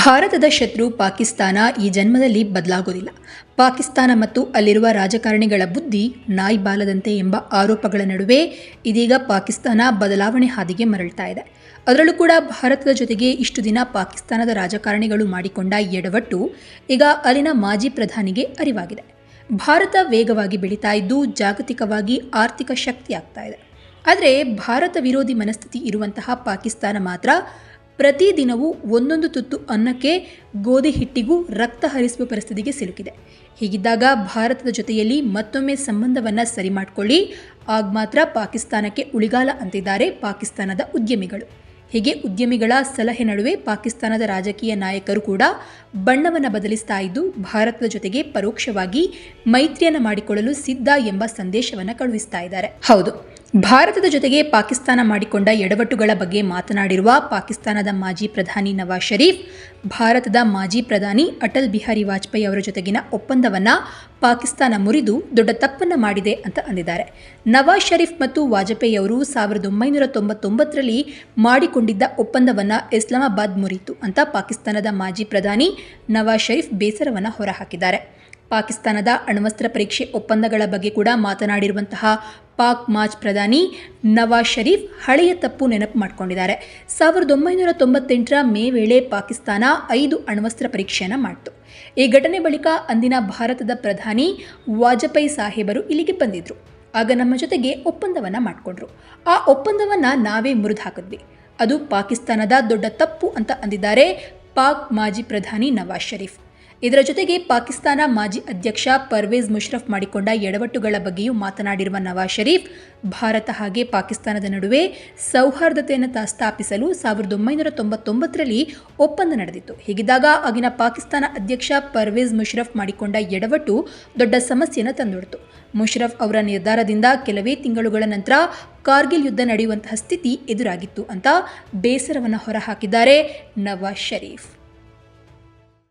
ಭಾರತದ ಶತ್ರು ಪಾಕಿಸ್ತಾನ ಈ ಜನ್ಮದಲ್ಲಿ ಬದಲಾಗೋದಿಲ್ಲ. ಪಾಕಿಸ್ತಾನ ಮತ್ತು ಅಲ್ಲಿರುವ ರಾಜಕಾರಣಿಗಳ ಬುದ್ಧಿ ನಾಯಿ ಬಾಲದಂತೆ ಎಂಬ ಆರೋಪಗಳ ನಡುವೆ ಇದೀಗ ಪಾಕಿಸ್ತಾನ ಬದಲಾವಣೆ ಹಾದಿಗೆ ಮರಳ್ತಾ ಇದೆ. ಅದರಲ್ಲೂ ಕೂಡ ಭಾರತದ ಜೊತೆಗೆ ಇಷ್ಟು ದಿನ ಪಾಕಿಸ್ತಾನದ ರಾಜಕಾರಣಿಗಳು ಮಾಡಿಕೊಂಡ ಎಡವಟ್ಟು ಈಗ ಅಲ್ಲಿನ ಮಾಜಿ ಪ್ರಧಾನಿಗೆ ಅರಿವಾಗಿದೆ. ಭಾರತ ವೇಗವಾಗಿ ಬೆಳೀತಾ ಇದ್ದು ಜಾಗತಿಕವಾಗಿ ಆರ್ಥಿಕ ಶಕ್ತಿ ಆಗ್ತಾ ಇದೆ. ಆದರೆ ಭಾರತ ವಿರೋಧಿ ಮನಸ್ಥಿತಿ ಇರುವಂತಹ ಪಾಕಿಸ್ತಾನ ಮಾತ್ರ ಪ್ರತಿದಿನವೂ ಒಂದೊಂದು ತುತ್ತು ಅನ್ನಕ್ಕೆ ಗೋಧಿ ಹಿಟ್ಟಿಗೂ ರಕ್ತ ಹರಿಸುವ ಪರಿಸ್ಥಿತಿಗೆ ಸಿಲುಕಿದೆ. ಹೀಗಿದ್ದಾಗ ಭಾರತದ ಜೊತೆಯಲ್ಲಿ ಮತ್ತೊಮ್ಮೆ ಸಂಬಂಧವನ್ನು ಸರಿ ಮಾಡಿಕೊಳ್ಳಿ. ಆಗ ಮಾತ್ರ ಪಾಕಿಸ್ತಾನಕ್ಕೆ ಉಳಿಗಾಲ ಅಂತಿದ್ದಾರೆ ಪಾಕಿಸ್ತಾನದ ಉದ್ಯಮಿಗಳು. ಹೀಗೆ ಉದ್ಯಮಿಗಳ ಸಲಹೆ ನಡುವೆ ಪಾಕಿಸ್ತಾನದ ರಾಜಕೀಯ ನಾಯಕರು ಕೂಡ ಬಣ್ಣವನ್ನು ಬದಲಿಸ್ತಾ ಇದ್ದು ಭಾರತದ ಜೊತೆಗೆ ಪರೋಕ್ಷವಾಗಿ ಮೈತ್ರಿಯನ್ನು ಮಾಡಿಕೊಳ್ಳಲು ಸಿದ್ಧ ಎಂಬ ಸಂದೇಶವನ್ನು ಕಳುಹಿಸ್ತಾ ಇದ್ದಾರೆ. ಹೌದು. ಭಾರತದ ಜೊತೆಗೆ ಪಾಕಿಸ್ತಾನ ಮಾಡಿಕೊಂಡ ಎಡವಟ್ಟುಗಳ ಬಗ್ಗೆ ಮಾತನಾಡಿರುವ ಪಾಕಿಸ್ತಾನದ ಮಾಜಿ ಪ್ರಧಾನಿ ನವಾಜ್ ಷರೀಫ್ ಭಾರತದ ಮಾಜಿ ಪ್ರಧಾನಿ ಅಟಲ್ ಬಿಹಾರಿ ವಾಜಪೇಯಿ ಅವರ ಜೊತೆಗಿನ ಒಪ್ಪಂದವನ್ನು ಪಾಕಿಸ್ತಾನ ಮುರಿದು ದೊಡ್ಡ ತಪ್ಪನ್ನು ಮಾಡಿದೆ ಅಂತ ಅಂದಿದ್ದಾರೆ. ನವಾಜ್ ಷರೀಫ್ ಮತ್ತು ವಾಜಪೇಯಿ ಅವರು ಸಾವಿರದ ಒಂಬೈನೂರ ತೊಂಬತ್ತೊಂಬತ್ತರಲ್ಲಿ ಮಾಡಿಕೊಂಡಿದ್ದ ಒಪ್ಪಂದವನ್ನು ಇಸ್ಲಾಮಾಬಾದ್ ಮುರಿಯಿತು ಅಂತ ಪಾಕಿಸ್ತಾನದ ಮಾಜಿ ಪ್ರಧಾನಿ ನವಾಜ್ ಷರೀಫ್ ಬೇಸರವನ್ನು ಹೊರಹಾಕಿದ್ದಾರೆ. ಪಾಕಿಸ್ತಾನದ ಅಣ್ವಸ್ತ್ರ ಪರೀಕ್ಷೆ ಒಪ್ಪಂದಗಳ ಬಗ್ಗೆ ಕೂಡ ಮಾತನಾಡಿರುವಂತಹ ಪಾಕ್ ಮಾಜ್ ಪ್ರಧಾನಿ ನವಾಜ್ ಷರೀಫ್ ಹಳೆಯ ತಪ್ಪು ನೆನಪು ಮಾಡಿಕೊಂಡಿದ್ದಾರೆ. ಸಾವಿರದ ಒಂಬೈನೂರ ತೊಂಬತ್ತೆಂಟರ ಮೇ ವೇಳೆ ಪಾಕಿಸ್ತಾನ ಐದು ಅಣ್ವಸ್ತ್ರ ಪರೀಕ್ಷೆಯನ್ನು ಮಾಡಿತು. ಈ ಘಟನೆ ಬಳಿಕ ಅಂದಿನ ಭಾರತದ ಪ್ರಧಾನಿ ವಾಜಪೇಯಿ ಸಾಹೇಬರು ಇಲ್ಲಿಗೆ ಬಂದಿದ್ರು. ಆಗ ನಮ್ಮ ಜೊತೆಗೆ ಒಪ್ಪಂದವನ್ನು ಮಾಡಿಕೊಂಡ್ರು. ಆ ಒಪ್ಪಂದವನ್ನು ನಾವೇ ಮುರಿದು ಹಾಕಿದ್ವಿ. ಅದು ಪಾಕಿಸ್ತಾನದ ದೊಡ್ಡ ತಪ್ಪು ಅಂತ ಅಂದಿದ್ದಾರೆ ಪಾಕ್ ಮಾಜಿ ಪ್ರಧಾನಿ ನವಾಜ್ ಶರೀಫ್. ಇದರ ಜೊತೆಗೆ ಪಾಕಿಸ್ತಾನ ಮಾಜಿ ಅಧ್ಯಕ್ಷ ಪರ್ವೇಜ್ ಮುಷರಫ್ ಮಾಡಿಕೊಂಡ ಎಡವಟ್ಟುಗಳ ಬಗ್ಗೆಯೂ ಮಾತನಾಡಿರುವ ನವಾಜ್ ಷರೀಫ್ ಭಾರತ ಹಾಗೆ ಪಾಕಿಸ್ತಾನದ ನಡುವೆ ಸೌಹಾರ್ದತೆಯನ್ನು ಸ್ಥಾಪಿಸಲು ಸಾವಿರದ ಒಂಬೈನೂರ ತೊಂಬತ್ತೊಂಬತ್ತರಲ್ಲಿ ಒಪ್ಪಂದ ನಡೆದಿತ್ತು. ಹೀಗಿದ್ದಾಗ ಆಗಿನ ಪಾಕಿಸ್ತಾನ ಅಧ್ಯಕ್ಷ ಪರ್ವೇಜ್ ಮುಷರಫ್ ಮಾಡಿಕೊಂಡ ಎಡವಟ್ಟು ದೊಡ್ಡ ಸಮಸ್ಯೆಯನ್ನು ತಂದೊಡ್ತು. ಮುಷರಫ್ ಅವರ ನಿರ್ಧಾರದಿಂದ ಕೆಲವೇ ತಿಂಗಳುಗಳ ನಂತರ ಕಾರ್ಗಿಲ್ ಯುದ್ಧ ನಡೆಯುವಂತಹ ಸ್ಥಿತಿ ಎದುರಾಗಿತ್ತು ಅಂತ ಬೇಸರವನ್ನು ಹೊರಹಾಕಿದ್ದಾರೆ ನವಾಜ್ ಶರೀಫ್.